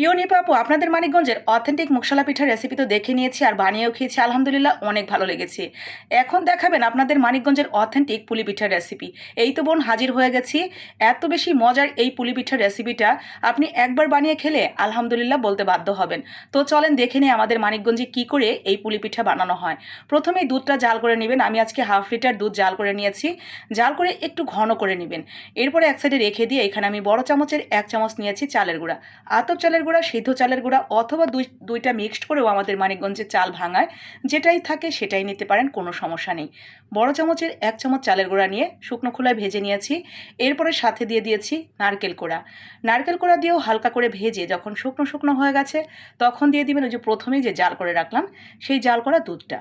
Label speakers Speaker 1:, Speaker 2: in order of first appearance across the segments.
Speaker 1: প্রিয় নিপাপু আপনাদের মানিকগঞ্জের অথেন্টিক মুকশালা পিঠার রেসিপি তো দেখে নিয়েছি আর বানিয়েও খেয়েছি, আলহামদুলিল্লাহ অনেক ভালো লেগেছে। এখন দেখাবেন আপনাদের মানিকগঞ্জের অথেন্টিক পুলি পিঠার রেসিপি এই তো বোন, হাজির হয়ে গেছি। এত বেশি মজার এই পুলি পিঠার রেসিপিটা আপনি একবার বানিয়ে খেলে আলহামদুলিল্লাহ বলতে বাধ্য হবেন। তো চলেন দেখে নিই আমাদের মানিকগঞ্জে কি করে এই পুলি পিঠা বানানো হয়। প্রথমেই দুধটা জাল করে নেবেন, আমি আজকে হাফ লিটার দুধ জাল করে নিয়েছি। জাল করে একটু ঘন করে নেবেন। এরপরে এক সাইডে রেখে দিয়ে এখানে আমি বড় চামচের এক চামচ নিয়েছি চালের গুঁড়া। আতপ চালের গুঁড়া, সিদ্ধ চালের গুঁড়া অথবা দুই, দুইটা মিক্সড করেও আমাদের মানিকগঞ্জে চাল ভাঙায়। যেটাই থাকে সেটাই নিতে পারেন, কোনো সমস্যা নেই। বড় চামচের এক চামচ চালের গুঁড়া নিয়ে শুকনো খোলায় ভেজে নিয়েছি। এরপরে সাথে দিয়ে দিয়েছি নারকেল কোড়া। নারকেল কোড়া দিয়েও হালকা করে ভেজে যখন শুকনো শুকনো হয়ে গেছে, তখন দিয়ে দিবেন ওই যে প্রথমেই যে জাল করে রাখলাম, সেই জাল করা দুধটা।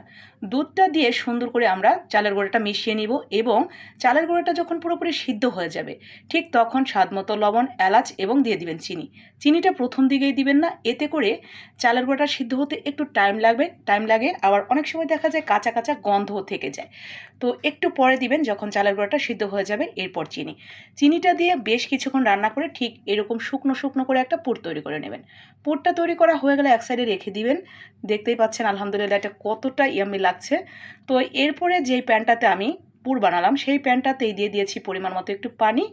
Speaker 1: দুধটা দিয়ে সুন্দর করে আমরা চালের গুঁড়োটা মিশিয়ে নিব এবং চালের গুঁড়োটা যখন পুরোপুরি সিদ্ধ হয়ে যাবে, ঠিক তখন স্বাদ মতো লবণ, এলাচ এবং দিয়ে দিবেন চিনি। চিনিটা প্রথম দিকেই দিবেন না। এতে করে চালের গুঁড়োটা সিদ্ধ হতে একটু টাইম লাগবে। টাইম লাগে, আবার অনেক সময় দেখা যায় কাঁচা কাঁচা গন্ধ থেকে যায়। তো একটু পরে দিবেন যখন চালের গুঁড়োটা সিদ্ধ হয়ে যাবে, এরপর চিনি। চিনিটা দিয়ে বেশ কিছুক্ষণ রান্না করে ঠিক এরকম শুকনো শুকনো করে একটা পুর তৈরি করে নেবেন। পুরটা তৈরি করা হয়ে গেলে এক সাইডে রেখে দিবেন। দেখতেই পাচ্ছেন, আলহামদুলিল্লাহ, এটা কতটা ইয়ামি লাগছে। তো এরপরে যেই প্যানটাতে আমি পুর বানালাম, সেই প্যানটাতেই দিয়ে দিয়েছি পরিমাণ মতো একটু পানি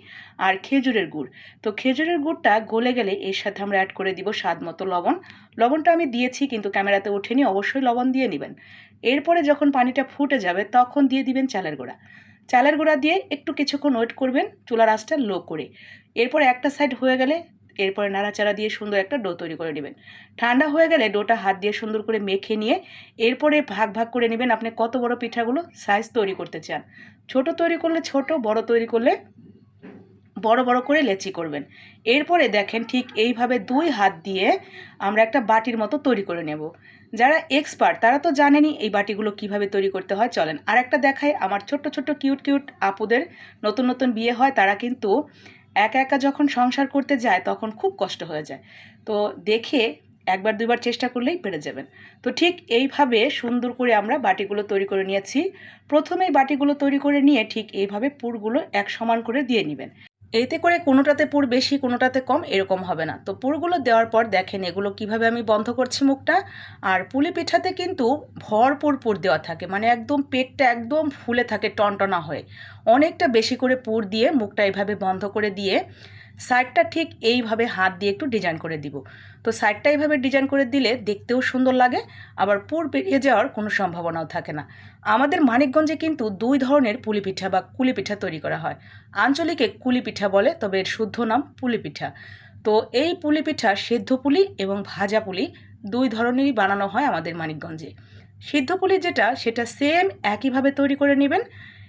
Speaker 1: আর খেজুরের গুড়। তো খেজুরের গুড়টা গলে গেলে এর সাথে আমরা অ্যাড করে দিব স্বাদ মতো লবণ। লবণটা আমি দিয়েছি কিন্তু ক্যামেরাতে ওঠেনি, অবশ্যই লবণ দিয়ে নেবেন। এরপরে যখন পানিটা ফুটে যাবে তখন দিয়ে দিবেন চালের গুঁড়া। চালের গুঁড়া দিয়ে একটু কিছুক্ষণ ওয়েট করবেন চুলার আঁচটা লো করে। এরপর একটা সাইড হয়ে গেলে এরপরে নাড়াচাড়া দিয়ে সুন্দর একটা ডো তৈরি করে নেবেন। ঠান্ডা হয়ে গেলে ডোটা হাত দিয়ে সুন্দর করে মেখে নিয়ে এরপরে ভাগ ভাগ করে নেবেন আপনি কত বড় পিঠাগুলো সাইজ তৈরি করতে চান। ছোট তৈরি করলে ছোট, বড় তৈরি করলে বড় বড় করে লেচি করবেন। এরপরে দেখেন ঠিক এইভাবে দুই হাত দিয়ে আমরা একটা বাটির মতো তৈরি করে নেব। যারা এক্সপার্ট তারা তো জানেনই এই বাটিগুলো কীভাবে তৈরি করতে হয়। চলেন আর একটা দেখায় আমার ছোট্ট ছোট্ট কিউট কিউট আপুদের নতুন নতুন বিয়ে হয়, তারা কিন্তু একা একা যখন সংসার করতে যায়, তখন খুব কষ্ট হয়ে যায়। তো দেখে একবার দুবার চেষ্টা করলেই পেরে যাবেন। তো ঠিক এইভাবে সুন্দর করে আমরা বাটিগুলো তৈরি করে নিয়েছি। প্রথমেই বাটিগুলো তৈরি করে নিয়ে ঠিক এইভাবে পুরগুলো এক সমান করে দিয়ে নেবেন। এতে করে কোনোটাতে পুর বেশি, কোনোটাতে কম এরকম হবে না। তো পুরগুলো দেওয়ার পর দেখেন এগুলো কীভাবে আমি বন্ধ করছি মুখটা। আর পুলি পিঠাতে কিন্তু ভরপুর পুর দেওয়া থাকে। মানে একদম পেটটা একদম ফুলে থাকে, টনটনা হয়ে। অনেকটা বেশি করে পুর দিয়ে মুখটা এভাবে বন্ধ করে দিয়ে সাইডটা ঠিক এইভাবে হাত দিয়ে একটু ডিজাইন করে দিব। তো সাইডটা এইভাবে ডিজাইন করে দিলে দেখতেও সুন্দর লাগে, আবার পুর বেরিয়ে যাওয়ার কোনো সম্ভাবনাও থাকে না। আমাদের মানিকগঞ্জে কিন্তু দুই ধরনের পুলি পিঠা বা কুলি পিঠা তৈরি করা হয়। আঞ্চলিকে কুলি পিঠা বলে, তবে এর শুদ্ধ নাম পুলি পিঠা। তো এই পুলি পিঠা সেদ্ধ পুলি এবং ভাজা পুলি দুই ধরনেরই বানানো হয় আমাদের মানিকগঞ্জে। সিদ্ধ পুলি যেটা, সেটা সেম একইভাবে তৈরি করে নেবেন।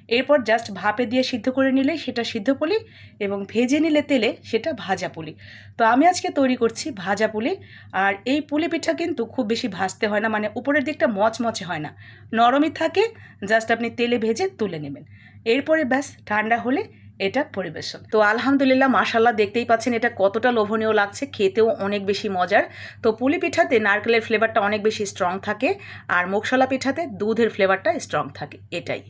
Speaker 1: এরপর জাস্ট ভাপে দিয়ে সিদ্ধ করে নিলে সেটা সিদ্ধ পুলি এবং ভেজে নিলে তেলে সেটা ভাজা পুলি। তো আমি আজকে তৈরি করছি ভাজা পুলি আর এই পুলি পিঠা কিন্তু খুব বেশি ভাজতে হয় না মানে উপরের দিকটা মচমচে হয় না। নরমই থাকে জাস্ট আপনি তেলে ভেজে তুলে নেবেন। এরপরে ব্যাস, ঠান্ডা হলে এটা পরিবেশন। তো আলহামদুলিল্লাহ মাশাল্লাহ দেখতেই পাচ্ছেন এটা কতটা লোভনীয় লাগছে, খেতেও অনেক বেশি মজার। তো পুলি পিঠাতে নারকেলের ফ্লেভারটা অনেক বেশি স্ট্রং থাকে আর মোকশলা পিঠাতে দুধের ফ্লেভারটা স্ট্রং থাকে, এটাই।